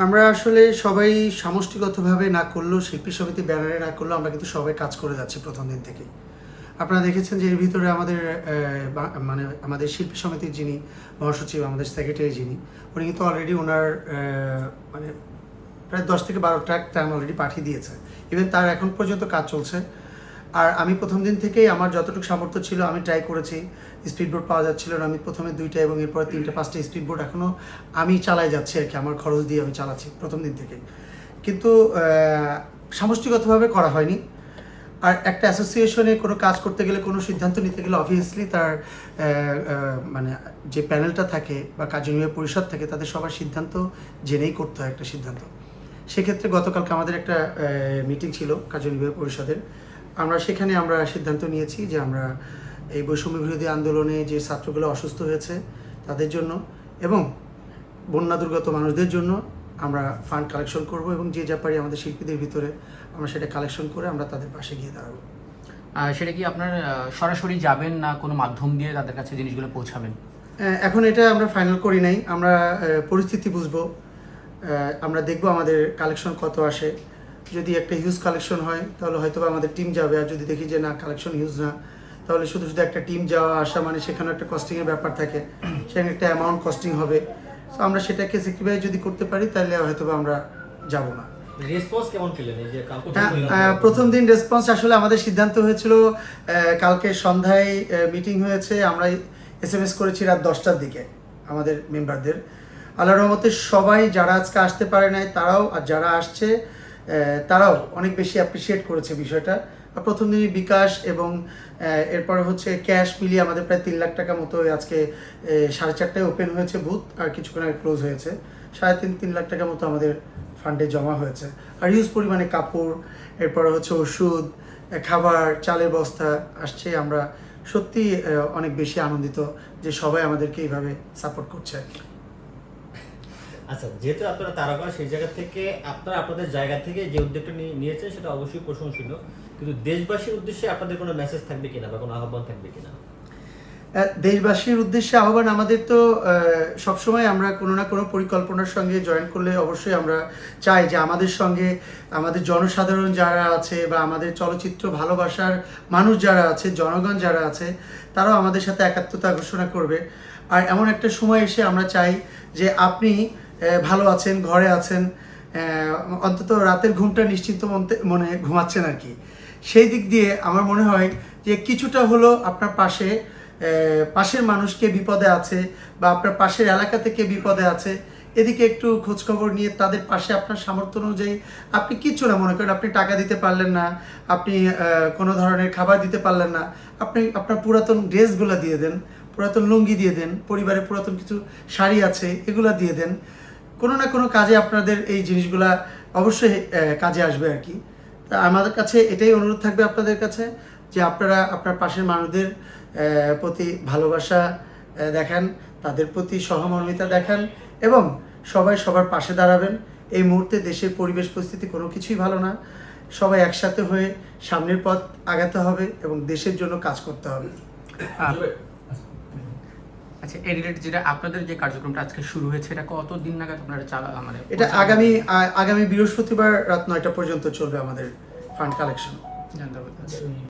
আমরা আসলে সবাই সামষ্টিগতভাবে না করলেও, শিল্পী সমিতি ব্যানারে না করলেও আমরা কিন্তু সবাই কাজ করে যাচ্ছি প্রথম দিন থেকেই। আপনারা দেখেছেন যে এর ভিতরে আমাদের মানে আমাদের শিল্পী সমিতির যিনি মহাসচিব, আমাদের সেক্রেটারি যিনি, উনি কিন্তু অলরেডি ওনার মানে প্রায় দশ থেকে বারো ট্র্যাক টাইম অলরেডি পাঠিয়ে দিয়েছে। ইভেন তার এখন পর্যন্ত কাজ চলছে। আর আমি প্রথম দিন থেকেই আমার যতটুকু সামর্থ্য ছিল, আমি ট্রাই করেছি। স্পিড বোট পাওয়া যাচ্ছিল না, আমি প্রথমে দুইটা এবং এরপরে তিনটে, পাঁচটা স্পিড বোট এখনও আমি চালাই যাচ্ছি আর কি, আমার খরচ দিয়ে আমি চালাচ্ছি প্রথম দিন থেকে কিন্তু সামষ্টিগতভাবে করা হয়নি। আর একটা অ্যাসোসিয়েশনে কোনো কাজ করতে গেলে, কোনো সিদ্ধান্ত নিতে গেলে অবভিয়াসলি তার মানে যে প্যানেলটা থাকে বা কার্যনির্বাহী পরিষদ থাকে, তাদের সবার সিদ্ধান্ত জেনেই করতে হয় একটা সিদ্ধান্ত। সেক্ষেত্রে গতকালকে আমাদের একটা মিটিং ছিল কার্যনির্বাহী পরিষদের। আমরা সেখানে আমরা সিদ্ধান্ত নিয়েছি যে আমরা এই বৈষম্য বিরোধী আন্দোলনে যে ছাত্রগুলো অসুস্থ হয়েছে তাদের জন্য এবং বন্যা দুর্গত মানুষদের জন্য আমরা ফান্ড কালেকশন করব এবং যে যা পারি আমাদের শিল্পীদের ভিতরে আমরা সেটা কালেকশন করে আমরা তাদের পাশে গিয়ে দাঁড়াবো। সেটা কি আপনার সরাসরি যাবেন না কোনো মাধ্যম দিয়ে তাদের কাছে জিনিসগুলো পৌঁছাবেন? এখন এটা আমরা ফাইনাল করি নাই। আমরা পরিস্থিতি বুঝব। আমরা দেখব আমাদের কালেকশন কত আসে। যদি একটা হিউজ কালেকশন হয় তাহলে হয়তো আমাদের টিম যাবে। আর যদি দেখি যে না কালেকশন হিউজ না তাহলে শুধু শুধু একটা টিম যাওয়া আসা মানে সেখানে একটা কস্টিংয়ের ব্যাপার থাকে। সেখানে একটা অ্যামাউন্ট কস্টিং হবে। তো আমরা সেটাকে সেক্রিফাই যদি করতে পারি তাহলে হয়তো আমরা যাব না। হ্যাঁ, প্রথম দিন রেসপন্স আসলে আমাদের সিদ্ধান্ত হয়েছিল কালকে সন্ধ্যায় মিটিং হয়েছে। আমরা এস এম এস করেছি রাত দশটার দিকে আমাদের মেম্বারদের আল্লাহ রহমতে সবাই যারা আজকে আসতে পারে নাই তারাও আর যারা আসছে তারাও অনেক বেশি অ্যাপ্রিসিয়েট করেছে বিষয়টা। প্রথম দিনই বিকাশ এবং এরপর হচ্ছে ক্যাশ মিলিয়ে আমাদের প্রায় তিন লাখ টাকা মতো আজকে সাড়ে চারটায় ওপেন হয়েছে বুথ আর কিছুক্ষণ আগে ক্লোজ হয়েছে। সাড়ে তিন তিন লাখ টাকা মতো আমাদের ফান্ডে জমা হয়েছে। আর হিউজ পরিমাণে কাপড়, এরপর হচ্ছে ওষুধ খাবার, চালের বস্তা আসছে। আমরা সত্যি অনেক বেশি আনন্দিত যে সবাই আমাদেরকে এইভাবে সাপোর্ট করছে আচ্ছা যেহেতু আপনারা তারকা, সেই জায়গা থেকে আপনারা আপনাদের জায়গা থেকে যে উদ্যোগটা নিয়ে- নিয়েছেন, সেটা অবশ্যই প্রশংসনীয়। কিন্তু দেশবাসীর উদ্দেশ্যে আপনাদের কোনো মেসেজ থাকবে কিনা বা কোনো আহ্বান থাকবে কিনা? দেশবাসীর উদ্দেশ্যে আহ্বান আমাদের তো সবসময় আমরা কোনো না কোনো পরিকল্পনার সঙ্গে জয়েন করলে অবশ্যই আমরা চাই যে আমাদের সঙ্গে আমাদের জনসাধারণ যারা আছে বা আমাদের চলচ্চিত্র ভালোবাসার মানুষ যারা আছে, জনগণ যারা আছে, তারাও আমাদের সাথে একাত্মতা ঘোষণা করবে। আর এমন একটা সময় এসে আমরা চাই যে আপনি ভালো আছেন, ঘরে আছেন অন্তত রাতের ঘুমটা নিশ্চিন্ত মনে ঘুমাচ্ছেন আর কি। সেই দিক দিয়ে আমার মনে হয় যে কিছুটা হলো আপনার পাশে পাশের মানুষকে বিপদে আছে বা আপনার পাশের এলাকা থেকে বিপদে আছে, এদিকে একটু খোঁজখবর নিয়ে তাদের পাশে আপনার সামর্থ্য অনুযায়ী আপনি কিচ্ছু না মনে করেন, আপনি টাকা দিতে পারলেন না, আপনি কোনো ধরনের খাবার দিতে পারলেন না, আপনি আপনার পুরাতন ড্রেসগুলো দিয়ে দেন, পুরাতন লুঙ্গি দিয়ে দেন, পরিবারের পুরাতন কিছু শাড়ি আছে এগুলো দিয়ে দেন কোনো না কোনো কাজে আপনাদের এই জিনিসগুলা অবশ্যই কাজে আসবে আর কি। তা আমাদের কাছে এটাই অনুরোধ থাকবে আপনাদের কাছে যে আপনারা আপনার পাশের মানুষদের প্রতি ভালোবাসা দেখান তাদের প্রতি সহমর্মিতা দেখান এবং সবাই সবার পাশে দাঁড়াবেন। এই মুহূর্তে দেশের পরিবেশ পরিস্থিতি কোনো কিছুই ভালো না। সবাই একসাথে হয়ে সামনের পথ আগাতে হবে এবং দেশের জন্য কাজ করতে হবে। আহ, আচ্ছা এর রিলেটেড যেটা আপনাদের যে কার্যক্রমটা আজকে শুরু হয়েছে এটা কত দিন নাগাদ আপনারা চালা মানে এটা আগামী আগামী বৃহস্পতিবার রাত নয়টা পর্যন্ত চলবে আমাদের ফান্ড কালেকশন জানতে পারতেছি